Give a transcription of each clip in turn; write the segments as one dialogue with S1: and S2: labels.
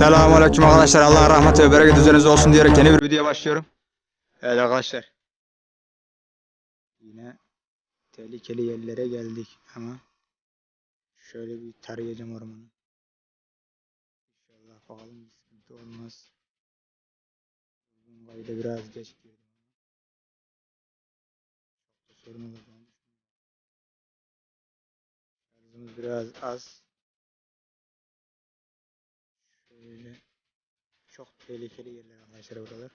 S1: Selamünaleyküm arkadaşlar. Allah'ın rahmeti ve bereketi üzerinize olsun diyerek yeni bir videoya başlıyorum. Evet arkadaşlar. Yine tehlikeli yerlere geldik ama şöyle bir tarayacağım ormanı. İnşallah bakalım bir sıkıntı olmaz. Bugün kayda biraz geç girdim. Çok da sorun olacağını düşünüyorum. Şarjımız biraz az. Şöyle çok tehlikeli yerler arkadaşlar buralar.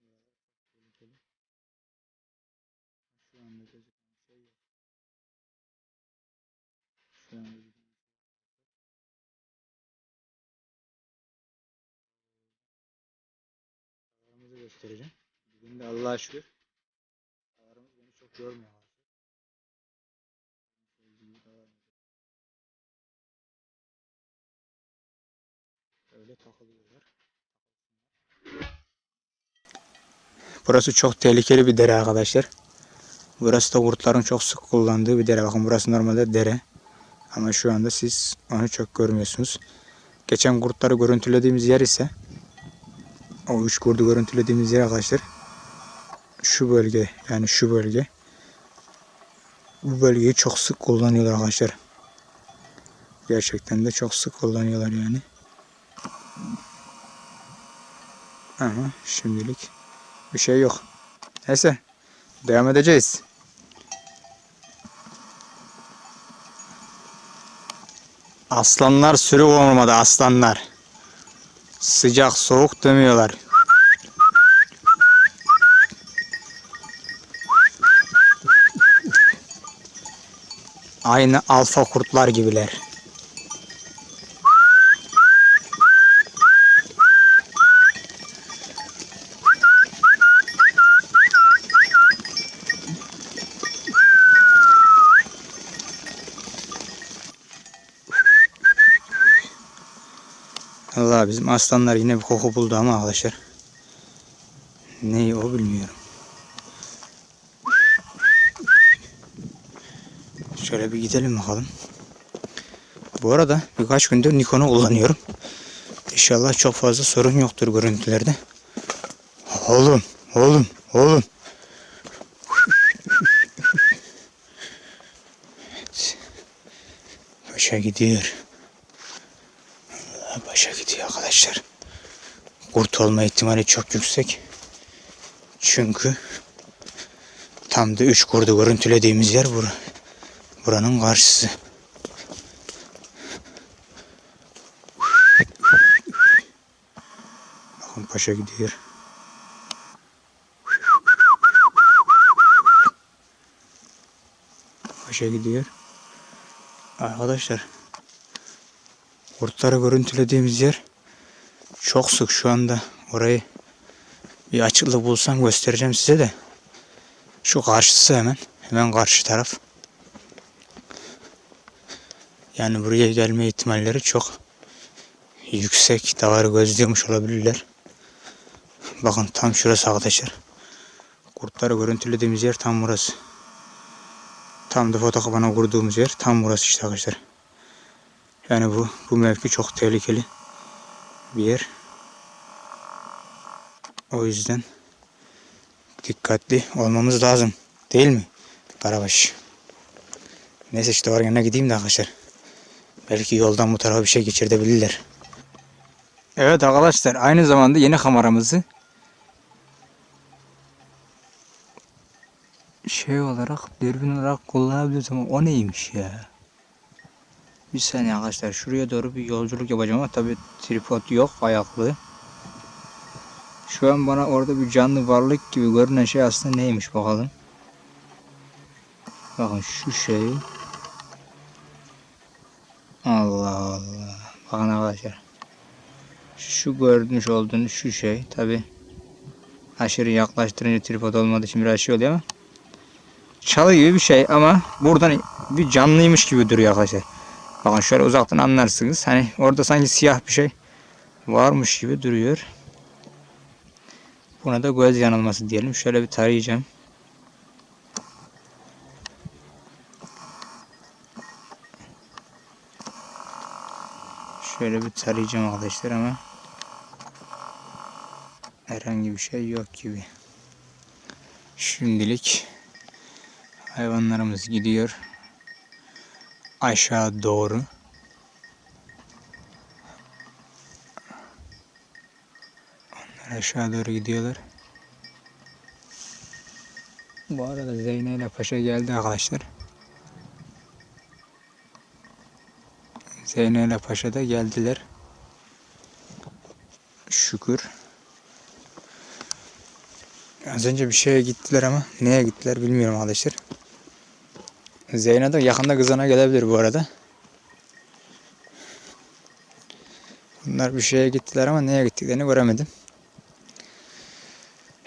S1: Buralar çok tehlikeli. Şu anda gözüken bir şey yok. Şu anda gözüken bir şey yok. Havalarımızı göstereceğim. Bugün de Allah'a şükür. Havalarımız beni çok yormuyor. Öyle takılıyorlar. Burası çok tehlikeli bir dere arkadaşlar. Burası da kurtların çok sık kullandığı bir dere. Bakın burası normalde dere. Ama şu anda siz onu çok görmüyorsunuz. Geçen kurtları görüntülediğimiz yer ise o üç kurdu görüntülediğimiz yer arkadaşlar. Şu bölge yani şu bölge. Bu bölgeyi çok sık kullanıyorlar arkadaşlar. Gerçekten de çok sık kullanıyorlar yani. Ama şimdilik bir şey yok. Neyse. Devam edeceğiz. Aslanlar sürü olmadı aslanlar. Sıcak soğuk demiyorlar. Aynı alfa kurtlar gibiler. Allah bizim aslanlar yine bir koku buldu ama arkadaşlar. Neyi o bilmiyorum. Şöyle bir gidelim bakalım. Bu arada birkaç gündür Nikon'u kullanıyorum. İnşallah çok fazla sorun yoktur görüntülerde. Oğlum, oğlum, oğlum. Evet. Başa gidiyor. Başa gidiyor arkadaşlar. Kurt olma ihtimali çok yüksek. Çünkü tam da 3 kurdu görüntülediğimiz yer bura. Buranın karşısı. Bakın paşa gidiyor. Paşa gidiyor. Arkadaşlar kurtları görüntülediğimiz yer çok sık şu anda. Orayı bir açıklık bulsam göstereceğim size de. Şu karşısı hemen. Hemen karşı taraf. Yani buraya gelme ihtimalleri çok yüksek. Davarı gözlüyormuş olabilirler. Bakın tam şurası arkadaşlar. Kurtları görüntülediğimiz yer tam burası. Tam da fotoğrafına kurduğumuz yer tam burası işte arkadaşlar. Yani bu bu mevki çok tehlikeli bir yer. O yüzden dikkatli olmamız lazım. Değil mi? Karabaş. Neyse işte var yanına gideyim de arkadaşlar. Belki yoldan bu tarafa bir şey geçirtebilirler. Evet arkadaşlar aynı zamanda yeni kameramızı şey olarak dürbün olarak kullanabiliyoruz ama o neymiş ya? Bir saniye arkadaşlar şuraya doğru bir yolculuk yapacağım ama tabi tripod yok ayaklı. Şu an bana orada bir canlı varlık gibi görünen şey aslında neymiş bakalım. Bakın şu şey. Allah Allah. Bakın arkadaşlar. Şu görmüş olduğunuz şu şey tabi aşırı yaklaştırınca tripod olmadığı için biraz şey oluyor ama çalı gibi bir şey ama buradan bir canlıymış gibi duruyor arkadaşlar. Bakın şöyle uzaktan anlarsınız. Hani orada sanki siyah bir şey varmış gibi duruyor. Buna da göz yanılması diyelim. Şöyle bir tarayacağım. Şöyle bir tarayacağım arkadaşlar ama herhangi bir şey yok gibi. Şimdilik hayvanlarımız gidiyor aşağı doğru. Aşağı doğru gidiyorlar. Bu arada Zeyne ile Paşa geldi arkadaşlar. Zeyne ile Paşa da geldiler. Şükür. Az önce bir şeye gittiler ama neye gittiler bilmiyorum arkadaşlar. Zeyne de yakında kızana gelebilir bu arada. Bunlar bir şeye gittiler ama neye gittiklerini göremedim.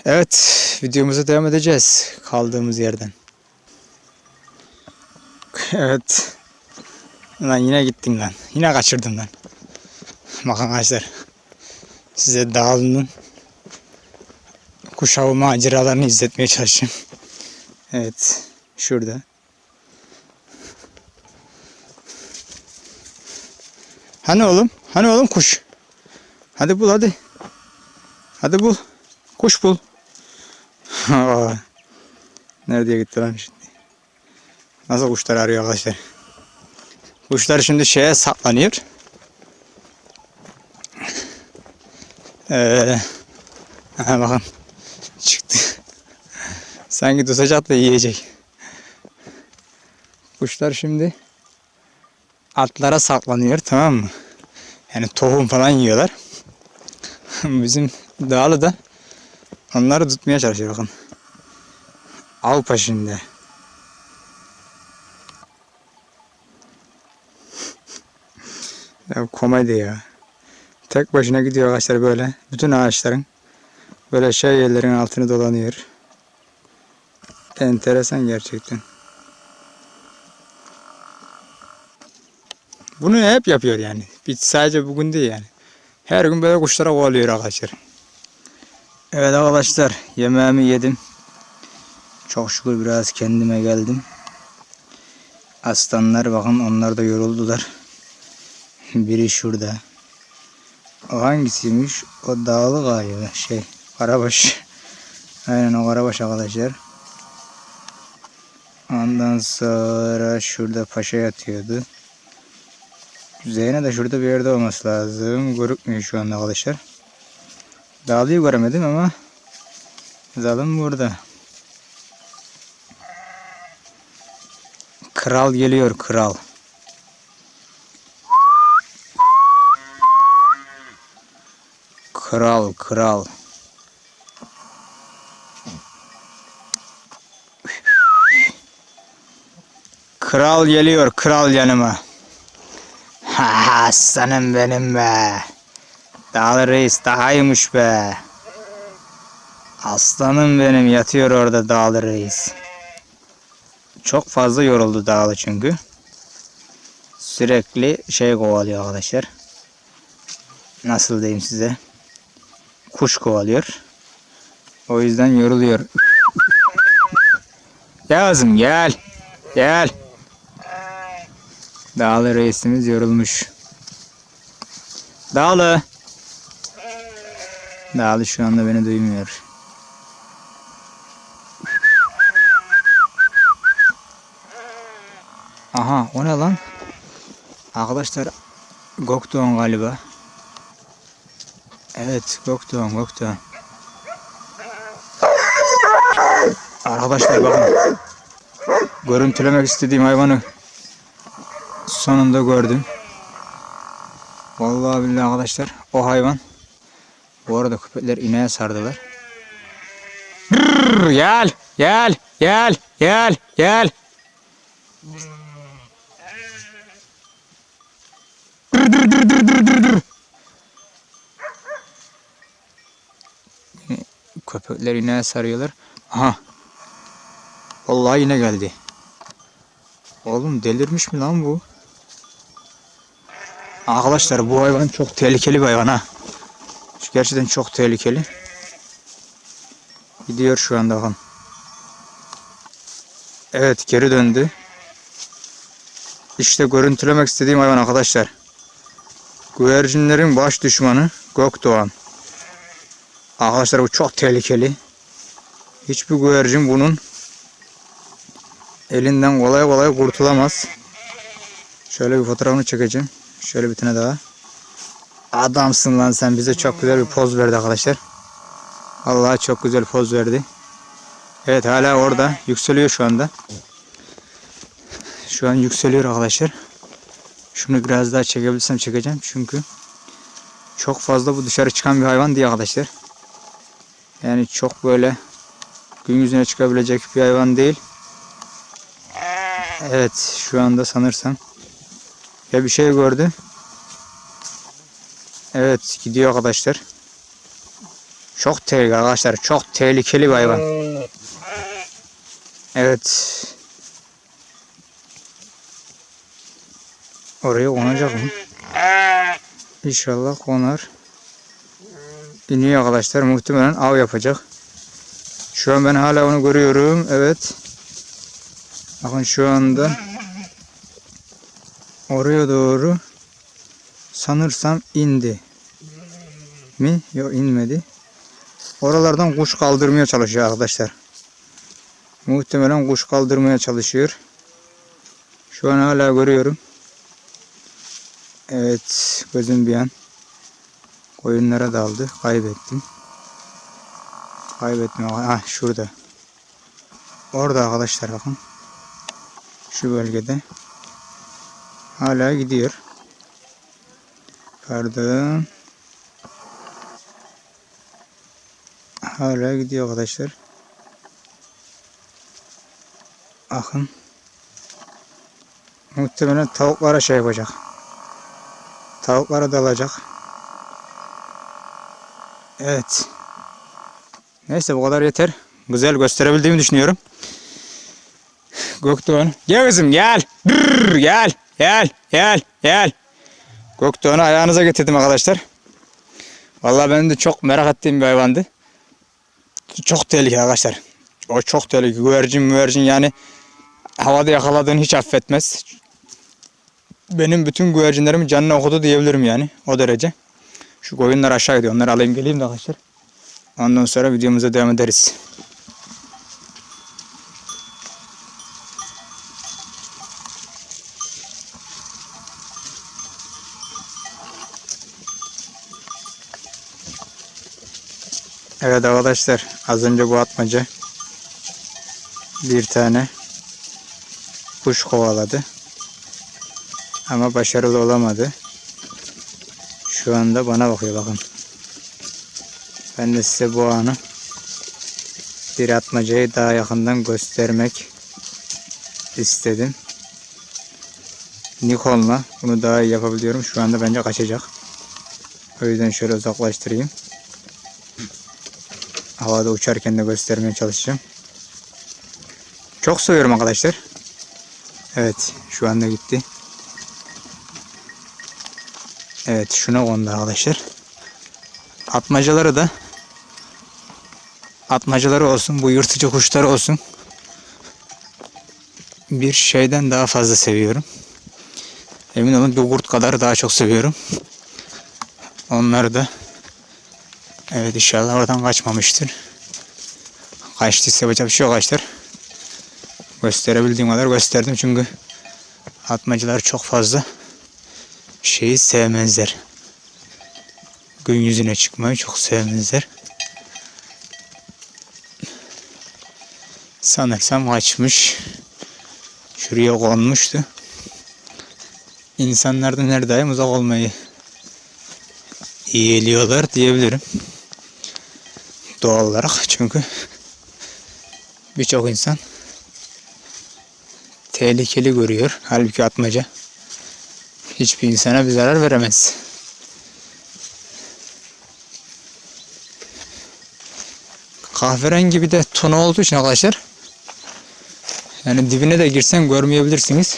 S1: Evet, videomuza devam edeceğiz kaldığımız yerden. Evet. Lan yine gittin lan. Yine kaçırdın lan. Bakın arkadaşlar. Size dağılının kuş avı maceralarını izletmeye çalışayım. Evet. Şurada. Hani oğlum? Hani oğlum kuş? Hadi bul hadi. Hadi bul. Kuş bul. Aa, Nereye gitti lan şimdi? Nasıl kuşlar arıyor arkadaşlar? Kuşlar şimdi şeye saklanıyor. Ee, bakın çıktı. Sanki tutacak da yiyecek. Kuşlar şimdi atlara saklanıyor tamam mı? Yani tohum falan yiyorlar. Bizim dağlı da onları tutmaya çalışıyor bakın. Av peşinde. Ya komedi ya. Tek başına gidiyor ağaçlar böyle. Bütün ağaçların böyle şey yerlerin altını dolanıyor. Enteresan gerçekten. Bunu hep yapıyor yani. Bir sadece bugün değil yani. Her gün böyle kuşlara kovalıyor arkadaşlar. Evet arkadaşlar yemeğimi yedim. Çok şükür biraz kendime geldim. Aslanlar bakın onlar da yoruldular. Biri şurada. O hangisiymiş? O dağlı galiba şey. Karabaş. Aynen o karabaş arkadaşlar. Ondan sonra şurada paşa yatıyordu. Zeyne de şurada bir yerde olması lazım. Görükmüyor şu anda arkadaşlar. Dağlıyı göremedim ama Zalım burada. Kral geliyor kral. Kral kral. Kral geliyor kral yanıma. Ha aslanım benim be. Dağlı reis daha iyiymiş be. Aslanım benim yatıyor orada dağlı reis. Çok fazla yoruldu dağlı çünkü. Sürekli şey kovalıyor arkadaşlar. Nasıl diyeyim size. Kuş kovalıyor. O yüzden yoruluyor. Kızım gel. Gel. Dağlı reisimiz yorulmuş. Dağlı. Dağlı şu anda beni duymuyor. Aha o ne lan? Arkadaşlar Gokdoğan galiba. Evet Gokdoğan Gokdoğan. Arkadaşlar bakın. Görüntülemek istediğim hayvanı sonunda gördüm. Vallahi billahi arkadaşlar o hayvan. Bu arada köpekler ineğe sardılar. Brrr, gel gel gel gel gel. Dur dur dur dur dur dur dur. Köpekler ineğe sarıyorlar. Aha. Vallahi yine geldi. Oğlum delirmiş mi lan bu? Arkadaşlar bu hayvan çok tehlikeli bir hayvan ha. Gerçekten çok tehlikeli. Gidiyor şu anda bakın. Evet geri döndü. İşte görüntülemek istediğim hayvan arkadaşlar. Güvercinlerin baş düşmanı Gökdoğan. Arkadaşlar bu çok tehlikeli. Hiçbir güvercin bunun elinden kolay kolay kurtulamaz. Şöyle bir fotoğrafını çekeceğim. Şöyle bir tane daha. Adamsın lan sen bize çok güzel bir poz verdi arkadaşlar. Allah çok güzel poz verdi. Evet hala orada yükseliyor şu anda. Şu an yükseliyor arkadaşlar. Şunu biraz daha çekebilirsem çekeceğim çünkü çok fazla bu dışarı çıkan bir hayvan değil arkadaşlar. Yani çok böyle gün yüzüne çıkabilecek bir hayvan değil. Evet şu anda sanırsam ya bir şey gördü. Evet gidiyor arkadaşlar. Çok tehlikeli arkadaşlar. Çok tehlikeli bir hayvan. Evet. Oraya konacak mı? İnşallah konar. İniyor arkadaşlar. Muhtemelen av yapacak. Şu an ben hala onu görüyorum. Evet. Bakın şu anda oraya doğru sanırsam indi. Mi? Yok inmedi. Oralardan kuş kaldırmaya çalışıyor arkadaşlar. Muhtemelen kuş kaldırmaya çalışıyor. Şu an hala görüyorum. Evet gözüm bir an koyunlara daldı. Kaybettim. Kaybettim. Ah şurada. Orada arkadaşlar bakın. Şu bölgede. Hala gidiyor. Pardon. Hala gidiyor arkadaşlar. Akın. Muhtemelen tavuklara şey yapacak. Tavuklara dalacak. Evet. Neyse bu kadar yeter. Güzel gösterebildiğimi düşünüyorum. Gökdoğan. Gel kızım gel. Brrr, gel. Gel. Gel. Gel. Gökdoğan'ı ayağınıza getirdim arkadaşlar. Vallahi benim de çok merak ettiğim bir hayvandı. Çok tehlikeli arkadaşlar. O çok tehlikeli. Güvercin müvercin yani havada yakaladığını hiç affetmez. Benim bütün güvercinlerimin canını okudu diyebilirim yani. O derece. Şu koyunlar aşağı gidiyor. Onları alayım geleyim de arkadaşlar. Ondan sonra videomuza devam ederiz. Evet arkadaşlar az önce bu atmaca bir tane kuş kovaladı. Ama başarılı olamadı. Şu anda bana bakıyor bakın. Ben de size bu anı bir atmacayı daha yakından göstermek istedim. Nikon'la bunu daha iyi yapabiliyorum. Şu anda bence kaçacak. O yüzden şöyle uzaklaştırayım. Havada uçarken de göstermeye çalışacağım. Çok seviyorum arkadaşlar. Evet şu anda gitti. Evet şuna kondu arkadaşlar. Atmacaları da atmacaları olsun bu yırtıcı kuşları olsun bir şeyden daha fazla seviyorum. Emin olun bir kurt kadar daha çok seviyorum. Onları da evet inşallah oradan kaçmamıştır. Kaçtıysa yapacak bir şey yok arkadaşlar. Gösterebildiğim kadar gösterdim çünkü atmacılar çok fazla şeyi sevmezler. Gün yüzüne çıkmayı çok sevmezler. Sanırsam kaçmış. Şuraya konmuştu. İnsanlardan her daim uzak olmayı yeğliyorlar diyebilirim. Doğal olarak çünkü birçok insan tehlikeli görüyor. Halbuki atmaca hiçbir insana bir zarar veremez. Kahverengi bir de tonu olduğu için arkadaşlar yani dibine de girsen görmeyebilirsiniz.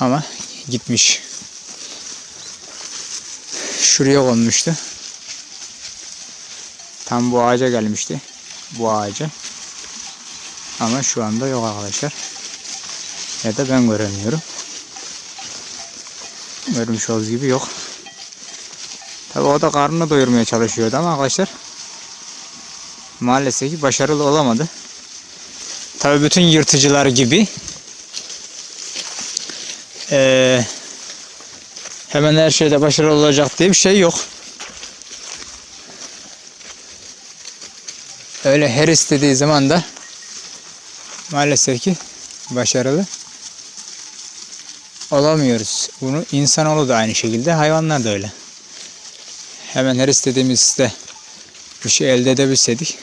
S1: Ama gitmiş. Şuraya konmuştu. Tam bu ağaca gelmişti. Bu ağaca. Ama şu anda yok arkadaşlar. Ya da ben göremiyorum. Görmüş olduğunuz gibi yok. Tabii o da karnını doyurmaya çalışıyordu ama arkadaşlar maalesef ki başarılı olamadı. Tabii bütün yırtıcılar gibi eee, hemen her şeyde başarılı olacak diye bir şey yok. Öyle her istediği zaman da maalesef ki başarılı olamıyoruz. Bunu insanoğlu da aynı şekilde, hayvanlar da öyle. Hemen her istediğimizde bir şey elde edebilseydik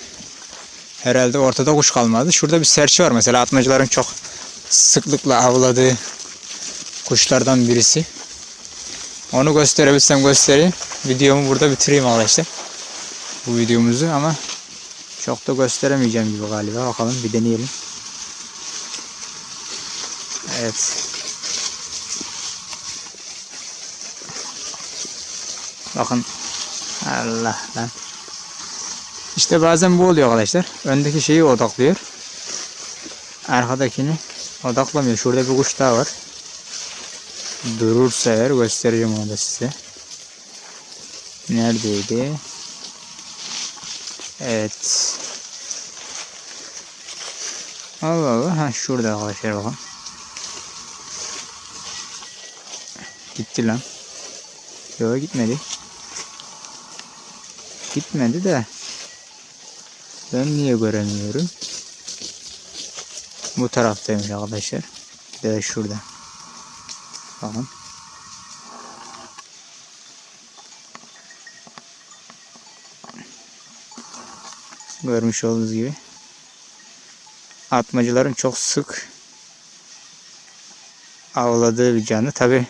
S1: herhalde ortada kuş kalmadı. Şurada bir serçe var mesela atmacıların çok sıklıkla avladığı kuşlardan birisi. Onu gösterebilsem göstereyim. Videomu burada bitireyim arkadaşlar. Bu videomuzu ama çok da gösteremeyeceğim gibi galiba. Bakalım bir deneyelim. Evet. Bakın. Allah lan. İşte bazen bu oluyor arkadaşlar. Öndeki şeyi odaklıyor. Arkadakini odaklamıyor. Şurada bir kuş daha var. Durursa eğer göstereceğim onu da size. Neredeydi? Evet. Allah Allah. Ha şurada arkadaşlar bakın. Gitti lan. Yok gitmedi. Gitmedi de. Ben niye göremiyorum? Bu taraftaymış arkadaşlar. Bir de şurada. Bakın. Görmüş olduğunuz gibi. Atmacıların çok sık avladığı bir canlı. Tabi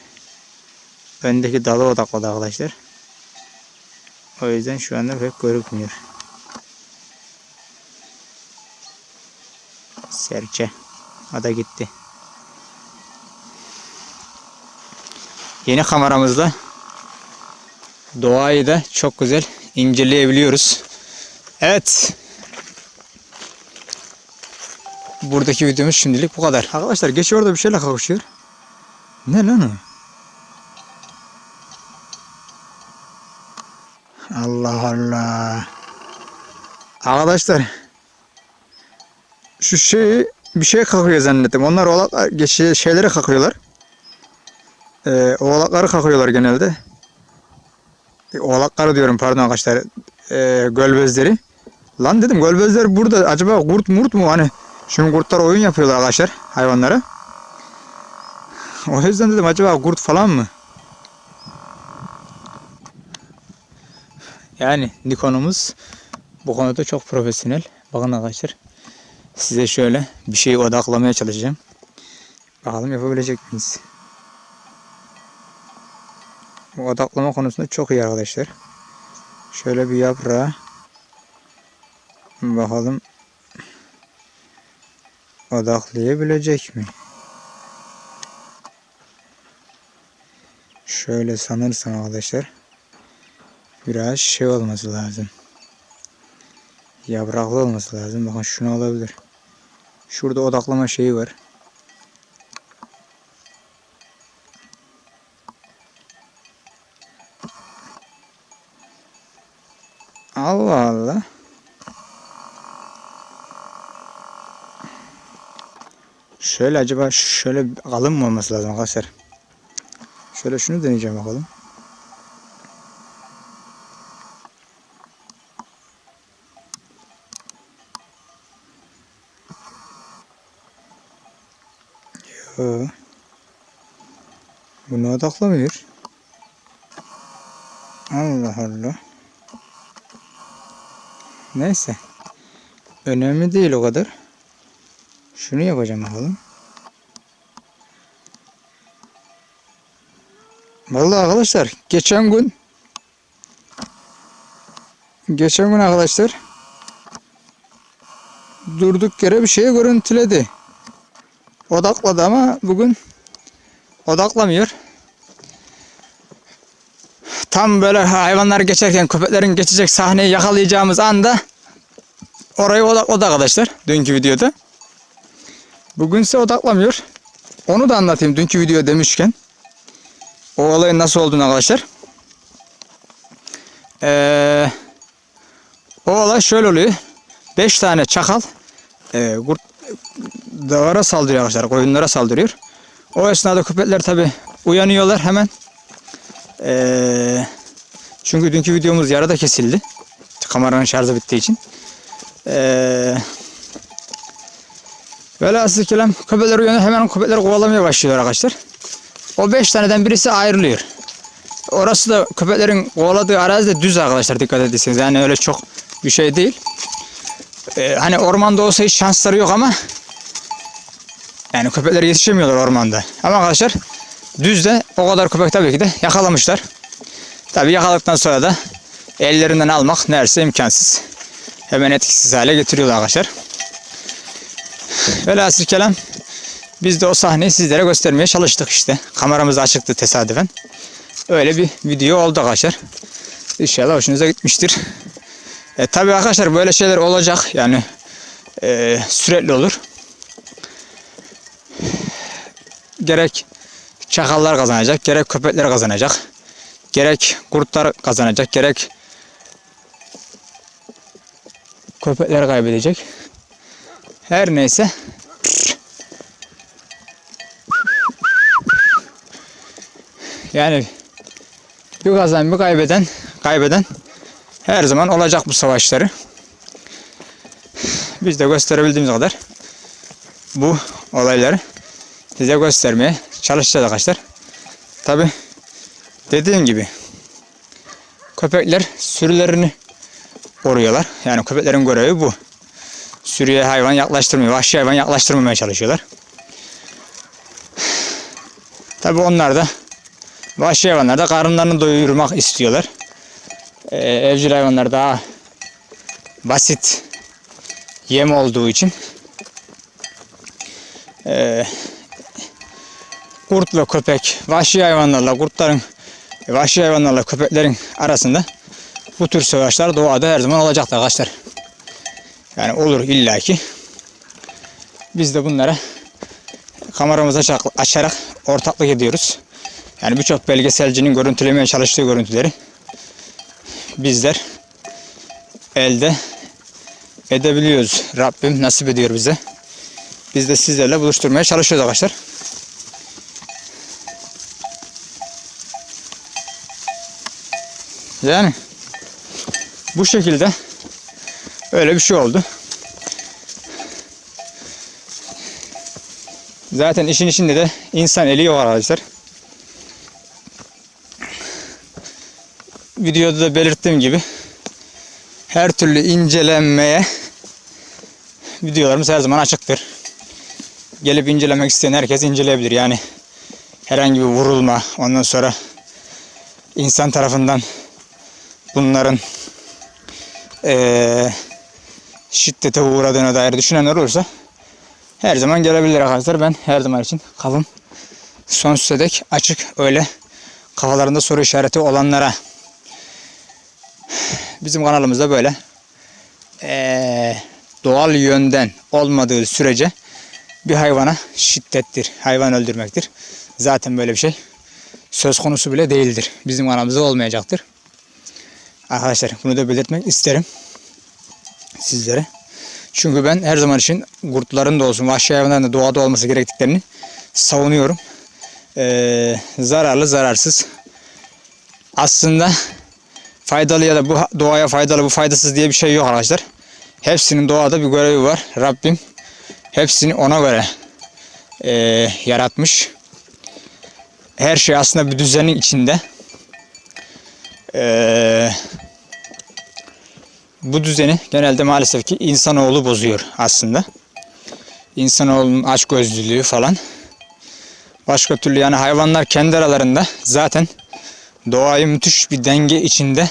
S1: öndeki dala odakladı arkadaşlar. O yüzden şu anda pek görükmüyor. Serçe. O da gitti. Yeni kameramızla doğayı da çok güzel inceleyebiliyoruz. Evet. Buradaki videomuz şimdilik bu kadar. Arkadaşlar geç orada bir şeyle kavuşuyor. Ne lan o? Allah Allah. Arkadaşlar şu şeyi bir şey kakıyor zannettim. Onlar oğlaklar geç- şeylere kakıyorlar. Ee, oğlakları kakıyorlar genelde. E, Oğlakları diyorum pardon arkadaşlar. Ee, gölbezleri. Lan dedim gölbezler burada. Acaba kurt murt mu? Hani şimdi kurtlar oyun yapıyorlar arkadaşlar hayvanlara. O yüzden dedim acaba kurt falan mı? Yani Nikon'umuz bu konuda çok profesyonel. Bakın arkadaşlar. Size şöyle bir şeyi odaklamaya çalışacağım. Bakalım yapabilecek miyiz? Bu odaklama konusunda çok iyi arkadaşlar. Şöyle bir yaprağa bakalım odaklayabilecek mi? Şöyle sanırsam arkadaşlar biraz şey olması lazım. Yapraklı olması lazım. Bakın şunu alabilir. Şurada odaklama şeyi var. Allah Allah. Şöyle acaba şöyle kalın mı olması lazım arkadaşlar? Şöyle şunu deneyeceğim bakalım. Yo. Bunu odaklamıyor. Allah Allah. Neyse. Önemli değil o kadar. Şunu yapacağım bakalım. Vallahi arkadaşlar geçen gün geçen gün arkadaşlar durduk yere bir şey görüntüledi. Odakladı ama bugün odaklamıyor. Tam böyle hayvanlar geçerken köpeklerin geçecek sahneyi yakalayacağımız anda oraya odakladı arkadaşlar dünkü videoda. Bugünse odaklamıyor. Onu da anlatayım dünkü video demişken. O olayın nasıl olduğunu arkadaşlar. Ee, o olay şöyle oluyor. 5 tane çakal e, kurt davara saldırıyor arkadaşlar. Koyunlara saldırıyor. O esnada köpekler tabi uyanıyorlar hemen. Ee, çünkü dünkü videomuz yarıda kesildi. Kameranın şarjı bittiği için. Ee, velhasıl kelam köpekler uyanıyor. Hemen köpekleri kovalamaya başlıyorlar arkadaşlar. O 5 taneden birisi ayrılıyor. Orası da köpeklerin kovaladığı arazi de düz arkadaşlar dikkat ederseniz. Yani öyle çok bir şey değil. Ee, hani ormanda olsa hiç şansları yok ama yani köpekler yetişemiyorlar ormanda. Ama arkadaşlar düzde o kadar köpek tabii ki de yakalamışlar. Tabii yakaladıktan sonra da ellerinden almak neredeyse imkansız. Hemen etkisiz hale getiriyorlar arkadaşlar. Velhasıl kelam biz de o sahneyi sizlere göstermeye çalıştık işte. Kameramız açıktı tesadüfen. Öyle bir video oldu arkadaşlar. İnşallah hoşunuza gitmiştir. E, tabii arkadaşlar böyle şeyler olacak. Yani e, sürekli olur. Gerek çakallar kazanacak, gerek köpekler kazanacak. Gerek kurtlar kazanacak, gerek köpekler kaybedecek. Her neyse. Yani bir kazan bir kaybeden kaybeden her zaman olacak bu savaşları. Biz de gösterebildiğimiz kadar bu olayları size göstermeye çalışacağız arkadaşlar. Tabi dediğim gibi köpekler sürülerini koruyorlar. Yani köpeklerin görevi bu. Sürüye hayvan yaklaştırmıyor, vahşi hayvan yaklaştırmamaya çalışıyorlar. Tabi onlar da vahşi hayvanlar da karınlarını doyurmak istiyorlar. Ee, evcil hayvanlar daha basit yem olduğu için ee, kurt ve köpek, vahşi hayvanlarla kurtların, vahşi hayvanlarla köpeklerin arasında bu tür savaşlar doğada her zaman olacaktır arkadaşlar. Yani olur illaki. Biz de bunlara kameramızı açarak ortaklık ediyoruz. Yani birçok belgeselcinin görüntülemeye çalıştığı görüntüleri bizler elde edebiliyoruz. Rabbim nasip ediyor bize. Biz de sizlerle buluşturmaya çalışıyoruz arkadaşlar. Yani bu şekilde öyle bir şey oldu. Zaten işin içinde de insan eli yok arkadaşlar. Videoda da belirttiğim gibi her türlü incelenmeye videolarımız her zaman açıktır. Gelip incelemek isteyen herkes inceleyebilir. Yani herhangi bir vurulma, ondan sonra insan tarafından bunların eee, şiddete uğradığına dair düşünenler olursa her zaman gelebilir arkadaşlar. Ben her zaman için kalın sonsuza dek açık öyle kafalarında soru işareti olanlara bizim kanalımızda böyle eee, doğal yönden olmadığı sürece bir hayvana şiddettir. Hayvan öldürmektir. Zaten böyle bir şey söz konusu bile değildir. Bizim kanalımızda olmayacaktır. Arkadaşlar bunu da belirtmek isterim sizlere. Çünkü ben her zaman için kurtların da olsun, vahşi hayvanların da doğada olması gerektiklerini savunuyorum. Ee, zararlı, zararsız. Aslında faydalı ya da bu doğaya faydalı, bu faydasız diye bir şey yok arkadaşlar. Hepsinin doğada bir görevi var. Rabbim hepsini ona göre ee, yaratmış. Her şey aslında bir düzenin içinde. Ee, bu düzeni genelde maalesef ki insanoğlu bozuyor aslında. İnsanoğlunun açgözlülüğü falan. Başka türlü yani hayvanlar kendi aralarında zaten doğayı müthiş bir denge içinde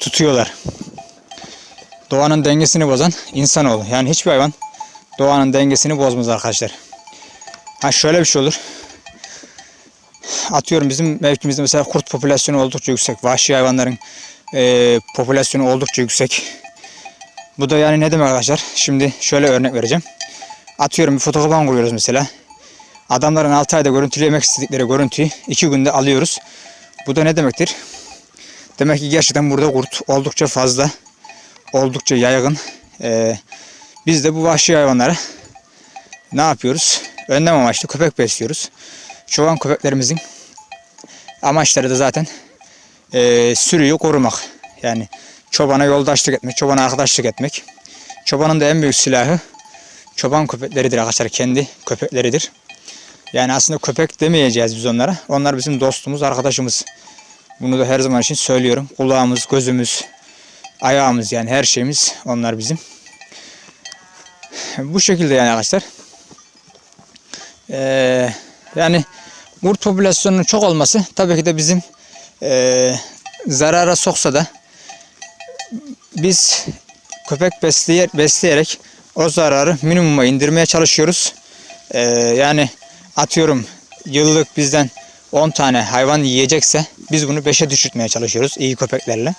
S1: tutuyorlar. Doğanın dengesini bozan insanoğlu. Yani hiçbir hayvan doğanın dengesini bozmaz arkadaşlar. Ha şöyle bir şey olur. Atıyorum bizim mevkimizde mesela kurt popülasyonu oldukça yüksek. Vahşi hayvanların e, popülasyonu oldukça yüksek. Bu da yani ne demek arkadaşlar? Şimdi şöyle örnek vereceğim. Atıyorum bir fotokopan kuruyoruz mesela. Adamların 6 ayda görüntülemek istedikleri görüntüyü 2 günde alıyoruz. Bu da ne demektir? Demek ki gerçekten burada kurt oldukça fazla, oldukça yaygın. Ee, biz de bu vahşi hayvanlara ne yapıyoruz? Önlem amaçlı köpek besliyoruz. Çoban köpeklerimizin amaçları da zaten eee sürüyü korumak. Yani çobana yoldaşlık etmek, çobana arkadaşlık etmek. Çobanın da en büyük silahı çoban köpekleridir arkadaşlar. Kendi köpekleridir. Yani aslında köpek demeyeceğiz biz onlara. Onlar bizim dostumuz, arkadaşımız. Bunu da her zaman için söylüyorum. Kulağımız, gözümüz, ayağımız yani her şeyimiz onlar bizim. Bu şekilde yani arkadaşlar. Ee, yani kurt popülasyonunun çok olması tabii ki de bizim ee, zarara soksa da biz köpek besleye, besleyerek o zararı minimuma indirmeye çalışıyoruz. Ee, yani atıyorum yıllık bizden 10 tane hayvan yiyecekse biz bunu 5'e düşürtmeye çalışıyoruz iyi köpeklerle.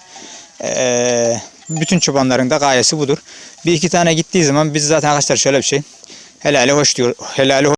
S1: Ee, bütün çobanların da gayesi budur. Bir iki tane gittiği zaman biz zaten arkadaşlar şöyle bir şey. Helali hoş diyor. Helali hoş